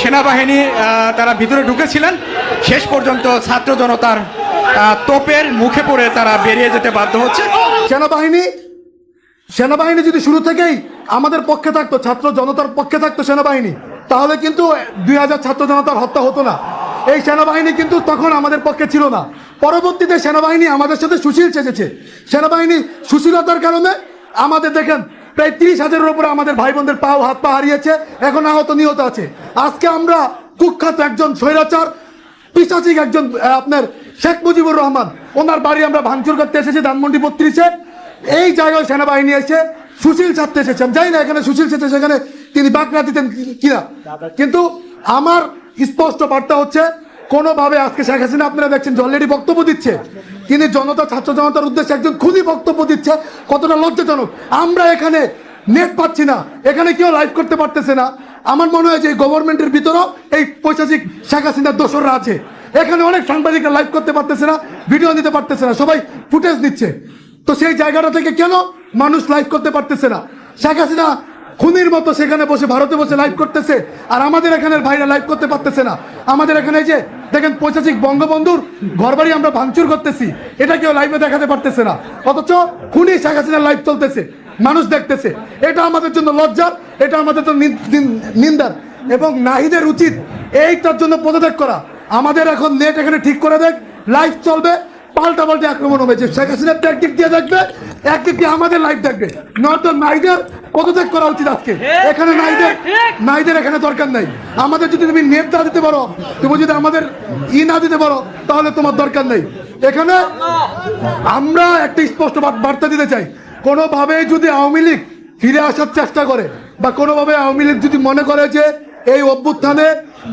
সেনাবাহিনী তারা ভিতরে ঢুকেছিলেন। শেষ পর্যন্ত ছাত্র জনতার তোপের মুখে পড়ে তারা বেরিয়ে যেতে বাধ্য হচ্ছে। সেনাবাহিনী সেনাবাহিনী যদি শুরু থেকেই আমাদের পক্ষে থাকতো, ছাত্র জনতার পক্ষে থাকতো সেনাবাহিনী, তাহলে কিন্তু দুই হাজার ছাত্র জনতার হত্যা হতো না। এই সেনাবাহিনী কিন্তু তখন আমাদের পক্ষে ছিল না। পরবর্তীতে সেনাবাহিনী আমাদের সাথে সুশীল চেয়েছে সেনাবাহিনী সুশীলতার কারণে আমাদের দেখেন প্রায় তিরিশ হাজারের উপরে আমাদের ভাই বোনদের পাও হাত পা হারিয়েছে। এখন আহত, নিহত আছে। আজকে আমরা কুখ্যাত একজন স্বৈরাচার, পিসাচিক একজন আপনার শেখ মুজিবুর রহমান, ওনার বাড়ি আমরা ভাঙচুর করতে এসেছি ধানমন্ডি বত্রিশে। এই জায়গায় সেনাবাহিনী এসে সুশীল ছাড়তে এসেছেন জানি না এখানে সুশীল ছাড়তে সেখানে তিনি বাকরা দিতেন কিনা। কিন্তু আমার স্পষ্ট বার্তা হচ্ছে কোনোভাবে আজকে শেখ হাসিনা, আপনারা দেখছেন যে অলরেডি বক্তব্য দিচ্ছে। তিনি জনতা, ছাত্র জনতার উদ্দেশ্যে একজন খুবই বক্তব্য দিচ্ছে, কতটা লজ্জাজনক। আমরা এখানে নেট পাচ্ছি না, এখানে কেউ লাইভ করতে পারতেছে না। আমার মনে হয় যে গভর্নমেন্টের ভিতরেও এই পৈশাচিক শেখ হাসিনার দোসররা আছে। এখানে অনেক সাংবাদিকরা লাইভ করতে পারতেছে না ভিডিও নিতে পারতেছে না, সবাই ফুটেজ নিচ্ছে। তো সেই জায়গাটা থেকে কেন মানুষ লাইভ করতে পারতেছে না? শেখ হাসিনা খুনির মতো সেখানে বসে, ভারতে বসে লাইভ করতেছে, আর আমাদের এখানের ভাইরা লাইভ করতে পারতেছে না। আমাদের এখানে যে দেখেন পৈশাচিক বঙ্গবন্ধুর ঘরবাড়ি আমরা ভাঙচুর করতেছি। এটা কেউ লাইভে দেখাতে পারতেছে না। অথচ খুনি শেখ হাসিনার লাইভ চলতেছে। মানুষ দেখতেছে। এটা আমাদের জন্য লজ্জার, এটা আমাদের জন্য নিন- নিন- নিন্দার। এবং নাহিদের উচিত এইটার জন্য পদত্যাগ করা। আমাদের এখন নেট এখানে ঠিক করে দেখ। লাইভ চলবে পাল্টা পাল্টা আক্রমণ হবে। শেখ হাসিনার একদিক দিয়ে দেখবে একদিক দিয়ে আমাদের লাইভ দেখবে। নয়তো নাইদের পদত্যাগ করা উচিত আজকে। এখানে নাইদের নাইদের এখানে দরকার নাই। আমাদের যদি তুমি নেট না দিতে পারো তুমি যদি আমাদের ই না দিতে পারো তাহলে তোমার দরকার নেই। এখানে আমরা একটা স্পষ্ট বার্তা দিতে চাই। কোনোভাবে যদি আওয়ামী লীগ ফিরে আসার চেষ্টা করে বা কোনোভাবে আওয়ামী লীগ যদি মনে করে যে এই অভ্যুত্থানে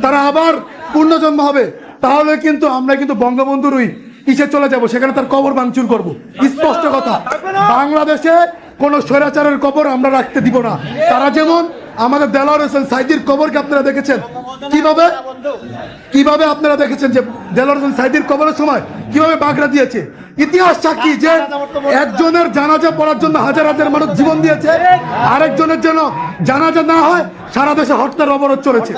তারা আবার পূর্ণজন্ম হবে তাহলে কিন্তু আমরা কিন্তু বঙ্গবন্ধুরই কিসে চলে যাব? সেখানে তার কবর ভাঙচুর করব। স্পষ্ট কথা, বাংলাদেশে কোন স্বৈরাচারের কবর আমরা রাখতে দিব না। তারা যেমন আমাদের দেলাওয়ার হোসেন সাইদির কবরকে আপনারা দেখেছেন। কীভাবে? কীভাবে আপনারা দেখেছেন যে দেলাওয়ার হোসেন সাইদির কবরের সময় কীভাবে বাগড়া দিয়েছে? ইতিহাস সাক্ষী যে একজনের জানাজা পড়ার জন্য হাজার হাজার মানুষ জীবন দিয়েছে, আরেকজনের জন্য জানাজা না হয়, সারা দেশে হত্যার অবরোধ চলেছে।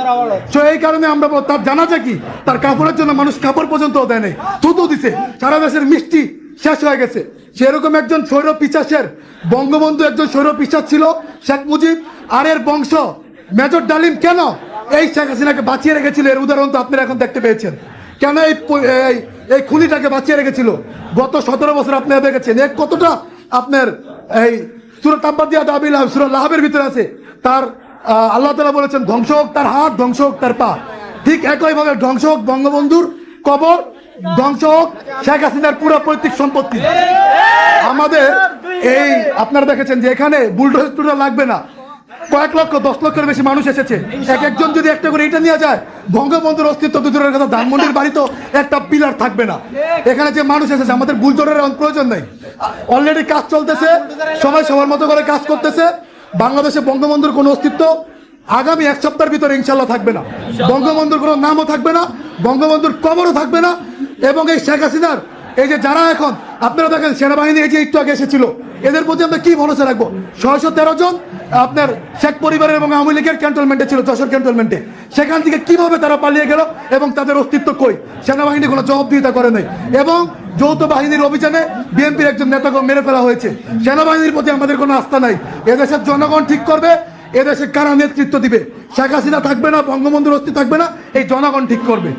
তো এই কারণে আমরা তার জানাজা কি? তার কাপড়ের জন্য মানুষ কাপড় পর্যন্ত দেয় নাই, থুতু দিছে, সারা দেশের মিষ্টি শেষ হয়ে গেছে। সেরকম একজন সৌর পিচাসের বঙ্গবন্ধু একজন সৌর পিচাস ছিল, শেখ মুজিব। আর এর বংশ মেজর ডালিম কেন? এই শেখ হাসিনাকে বাঁচিয়ে রেখেছিল এর উদাহরণ তো আপনারা এখন দেখতে পেয়েছেন। কেন এই এই খুনিটাকে বাঁচিয়ে রেখেছিল? গত সতেরো বছর আপনারা দেখেছেন এক কতটা আপনার এই সুরত আব্বাদিয়া দাবিল সুরত লাহাবের ভিতরে আছে। তার আল্লাহ তালা বলেছেন, ধ্বংস হোক তার হাত, ধ্বংস হোক তার পা। ঠিক একইভাবে ধ্বংস হোক বঙ্গবন্ধুর কবর, ধ্বংস হোক শেখ হাসিনার পুরো পৈতৃক সম্পত্তি। আমাদের এই, আপনারা দেখেছেন যে এখানে বুলডোজ লাগবে না। কয়েক লক্ষ, দশ লক্ষের বেশি মানুষ এসেছে। এক একজন যদি একটা করে এটা নিয়ে যায়, বঙ্গবন্ধুর অস্তিত্ব দুজনের কথা, ধানমন্ডির বাড়ি তো একটা পিলার থাকবে না। এখানে যে মানুষ এসেছে, আমাদের বুলডোরের প্রয়োজন নেই। অলরেডি কাজ চলতেছে, সবাই সবার মতো করে কাজ করতেছে। বাংলাদেশে বঙ্গবন্ধুর কোনো অস্তিত্ব আগামী এক সপ্তাহের ভিতরে ইনশাল্লাহ থাকবে না। বঙ্গবন্ধুর কোনো নামও থাকবে না, বঙ্গবন্ধুর কবরও থাকবে না। এবং এই শেখ হাসিনার, এই যে যারা এখন আপনারা দেখেন, সেনাবাহিনী এই যে একটু আগে এসেছিল। এদের প্রতি আমরা কি ভরসা রাখব? ছয়শো তেরো জন আপনার শেখ পরিবারের এবং আওয়ামী লীগের ক্যান্টনমেন্টে ছিল, যশোর ক্যান্টনমেন্টে সেখান থেকে কীভাবে তারা পালিয়ে গেল এবং তাদের অস্তিত্ব কই? সেনাবাহিনী কোনো জবাবদিহিতা করে নাই। এবং যৌথ বাহিনীর অভিযানে বিএনপির একজন নেতাকে মেরে ফেলা হয়েছে। সেনাবাহিনীর প্রতি আমাদের কোনো আস্থা নাই। এদেশের জনগণ ঠিক করবে, এদেশে কারা নেতৃত্ব দিবে? শেখ হাসিনা থাকবে না, বঙ্গবন্ধুর অস্তিত্ব থাকবে না, এই জনগণ ঠিক করবে।